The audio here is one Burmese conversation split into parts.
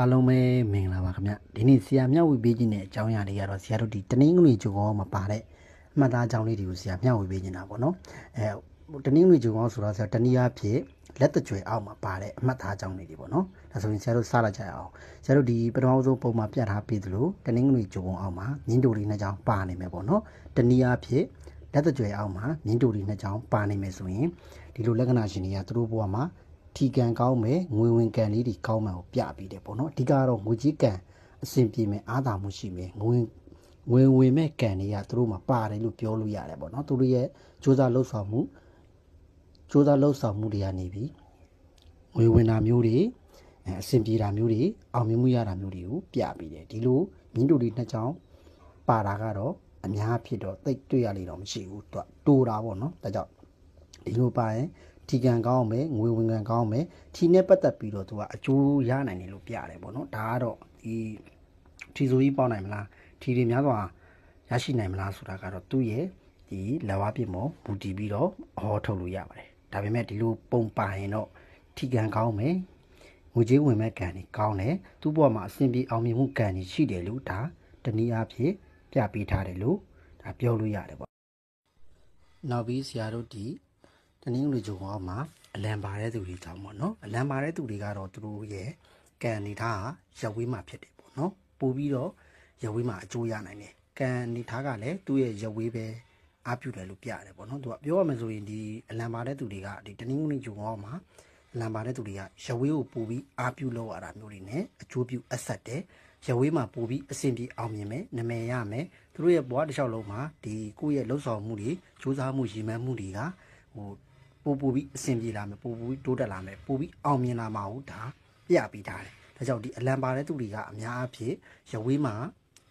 အားလုံးပဲမင်္ဂလာပါခင်ဗျဒီနေ့ဆရာမျှဝေပေးခြင်းတဲ့အကြောင်းအရာတွေကတော့ဆရာတို့ဒီတနင်္ဂနွေဂျုံကောမှာပါတဲ့အမှတ်သားအကြောင်းလေးတွေကိုဆရာမျှဝေပေးနေတာပေါ့နော်အဲတနင်္ဂနွေဂျုံကောဆိုတော့ဆရာတနည်းအားဖြင့်လက်တကြွယ်အောက်မှာပါတဲ့အမှတ်သားအကြောင်းလေးတွေပေါ့နော်ဒါဆိုရင်ဆရာတို့စလာကြရအောင်ဆရာတို့ဒီပထမဆုံးပုံမှာပြထားပြီးသလိုတနင်္ဂနွေဂျုံကောအောက်မှာမြင်းတူလေးနှစ်ကြောင်းပါနေမယ်ပေါ့နော်တနည်းအားဖြင့်လက်တကြွယ်အောက်မှာမြင်းတူလေးနှစ်ကြောင်းပါနေမယ်ဆိုရင်ဒီလိုလက္ခဏာရှင်တွေကသူတို့ဘဝမှာ ထီကန်ကောင်းမယ်ငွေဝင်ကန်လေးတွေကောင်းမယ်ကိုပြပေးတယ်ပေါ့နော်အဓိကတော့ငွေကြီးကန်အဆင်ပြေမယ်အားသာမှုရှိမယ်ငွေငွေဝင်မဲ့ကန်တွေကသူတို့မှာပါတယ်လို့ပြောလို့ရတယ်ပေါ့နော်သူတို့ရဲ့စူးစမ်းလှုပ်ဆောင်မှုစူးစမ်းလှုပ်ဆောင်မှုတွေကနေပြီးငွေဝင်တာမျိုးတွေအဲအဆင်ပြေတာမျိုးတွေအောင်မြင်မှုရတာမျိုးတွေကိုပြပေးတယ်ဒီလိုမြင်းတို့တွေနှစ်ချောင်းပါတာကတော့အများဖြစ်တော့တိတ်တွေ့ရလိမ့်တော့မရှိဘူးသူကတိုးတာပေါ့နော်ဒါကြောင့် ဒီလိုပါရင်ထီကန်ကောင်းမယ်ငွေဝင်ကန်ကောင်းမယ်ထီနဲ့ပတ်သက်ပြီးတော့သူကအကျိုးရနိုင်တယ်လို့ပြရတယ်ပေါ့နော်ဒါကတော့ဒီထီဆိုကြီးပေါက်နိုင်မလားထီတွေများစွာရရှိနိုင်မလားဆိုတာကတော့သူ့ရဲ့ဒီလက်ဝါးပြစ်မော်ဘူတီပြီးတော့ဟောထုတ်လို့ရပါတယ်ဒါပေမဲ့ဒီလိုပုံပါရင်တော့ထီကန်ကောင်းမယ်ငွေကြေးဝင်မဲ့ကန်တွေကောင်းတယ်သူ့ဘဝမှာအဆင်ပြေအောင်မြင်မှုကန်တွေရှိတယ်လို့ဒါတနည်းအားဖြင့်ပြပေးထားတယ်လို့ဒါပြောလို့ရတယ်ပေါ့နောက်ပြီးဆရာတို့ဒီ တနင်္ဂနွေဂျုံအောင်မှာအလံပါတဲ့သူတွေကြောင့်ပေါ့နော်အလံပါတဲ့သူတွေကတော့သူတို့ရဲ့ကံအနေထားဟာရက်ဝေးမှာဖြစ်တယ်ပေါ့နော်ပို့ပြီးတော့ရက်ဝေးမှာအကျိုးရနိုင်တယ်ကံအနေထားကလည်းသူ့ရဲ့ရက်ဝေးပဲအားပြုတယ်လို့ပြရတယ်ပေါ့နော်သူကပြောရမယ်ဆိုရင်ဒီအလံပါတဲ့သူတွေကဒီတနင်္ဂနွေဂျုံအောင်မှာအလံပါတဲ့သူတွေကရက်ဝေးကိုပို့ပြီးအားပြုလောက်ရတာမျိုးတွေနဲ့အကျိုးပြုအဆက်တယ်ရဝေးမှာပို့ပြီးအဆင်ပြေအောင်မြင်မယ်နမယ်ရမယ်သူတို့ရဲ့ဘဝတစ်လျှောက်လုံးမှာဒီကိုယ့်ရဲ့လှုပ်ဆောင်မှုတွေစူးစမ်းမှုရည်မှန်းမှုတွေကဟို ပို့ပို့ပြီးအဆင်ပြေလာမယ်ပို့ပို့ပြီးတိုးတက်လာမယ်ပို့ပြီးအောင်မြင်လာမှာဟုတ်ဒါပြပြီးထားတယ်ဒါကြောင့်ဒီအလံပါတဲ့သူတွေကအများအဖြစ်ရဝေးမှာ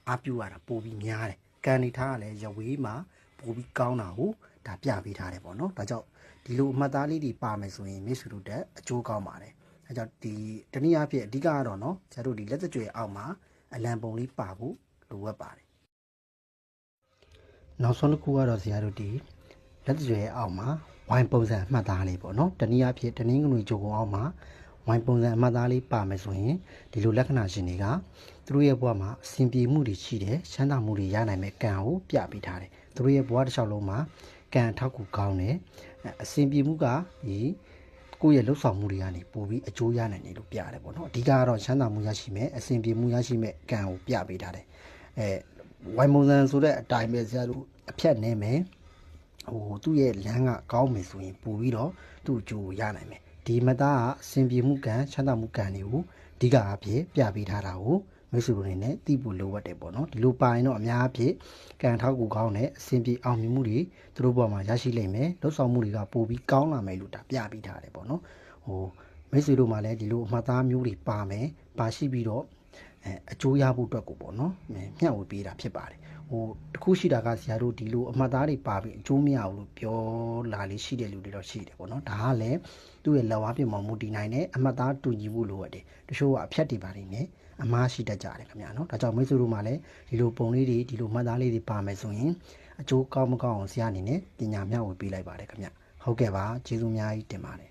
အားပြုရတာပို့ပြီးများတယ်ကံနေထားကလည်းရဝေးမှာပို့ပြီးကောင်းတာကိုဒါပြပေးထားတယ်ပေါ့နော်ဒါကြောင့်ဒီလိုအမှတ်သားလေးတွေပါမယ်ဆိုရင်မိတ်ဆွေတို့တက်အကျိုးကောင်းပါတယ်အဲကြောင့်ဒီတနည်းအားဖြင့်အဓိကကတော့နော်ကျတို့ဒီလက်သက်ကြွယ်အောက်မှာအလံပုံလေးပါဖို့လိုအပ်ပါတယ်နောက်ဆုံးတစ်ခုကတော့ဆရာတို့ဒီလက်သက်ကြွယ်အောက်မှာ ဝိုင်းပုံစံအမှတ်သားလေးပေါ့နော်တနည်းအားဖြင့်တနည်းငွေကြိုကုံအောက်မှာဝိုင်းပုံစံအမှတ်သားလေးပါမယ်ဆိုရင်ဒီလိုလက္ခဏာရှင်တွေကသူတို့ရဲ့ဘဝမှာအဆင်ပြေမှုတွေရှိတယ်ချမ်းသာမှုတွေရနိုင်မဲ့ကံကိုပြပေးထားတယ်သူတို့ရဲ့ဘဝတစ်လျှောက်လုံးမှာကံထောက်ကူကောင်းတယ်အဆင်ပြေမှုကဒီကိုယ့်ရဲ့လှုပ်ဆောင်မှုတွေကနေပိုပြီးအကျိုးရနိုင်တယ်လို့ပြရတယ်ပေါ့နော်အဓိကကတော့ချမ်းသာမှုရရှိမယ်အဆင်ပြေမှုရရှိမဲ့ကံကိုပြပေးထားတယ်အဲဝိုင်မုံစံဆိုတဲ့အတိုင်းပဲဆရာတို့အဖြတ်နေမယ် ဟိုသူ့ရဲ့လမ်းကကောင်းမယ်ဆိုရင်ပိုပြီးတော့သူ့အကျိုးကိုရနိုင်မယ်ဒီမသားကအဆင်ပြေမှုကံချမ်းသာမှုကံတွေကိုအဓိကအဖြစ်ပြပေးထားတာကိုမိတ်ဆွေတို့နေနဲ့သိဖို့လိုအပ်တယ်ပေါ့နော်ဒီလိုပါရင်တော့အများအဖြစ်ကံထောက်ကူကောင်းတဲ့အဆင်ပြေအောင်မြင်မှုတွေသူတို့ဘဝမှာရရှိလိမ့်မယ်လှုပ်ဆောင်မှုတွေကပိုပြီးကောင်းလာမယ်လို့ဒါပြပေးထားတယ်ပေါ့နော်ဟိုမိတ်ဆွေတို့မှလည်းဒီလိုအမှတ်သားမျိုးတွေပါမယ်ပါရှိပြီးတော့အဲအကျိုးရဖို့အတွက်ကိုပေါ့နော်မျှဝေပေးတာဖြစ်ပါတယ် ဟိုတခုရှိတာကဆရာတို့ဒီလိုအမှတ်သားတွေပါပြီးအကျိုးမရဘူးလို့ပြောလာလေးရှိတဲ့လူတွေတော့ရှိတယ်ပေါ့နော်ဒါကလည်းသူ့ရဲ့လက်ဝါးပြင်မှာမူတည်နိုင်တဲ့အမှတ်သားတူညီဖို့လိုအပ်တယ်တချို့ကအဖြတ်တွေပါနေတယ်အမားရှိတတ်ကြတယ်ခင်ဗျာနော်ဒါကြောင့်မိတ်ဆွေတို့မှလည်းဒီလိုပုံလေးတွေဒီလိုမှတ်သားလေးတွေပါမယ်ဆိုရင်အကျိုးကောင်းမကောင်းအောင်ဆရာအနေနဲ့ပညာမျှဝေပေးလိုက်ပါတယ်ခင်ဗျာဟုတ်ကဲ့ပါကျေးဇူးအများကြီးတင်ပါတယ်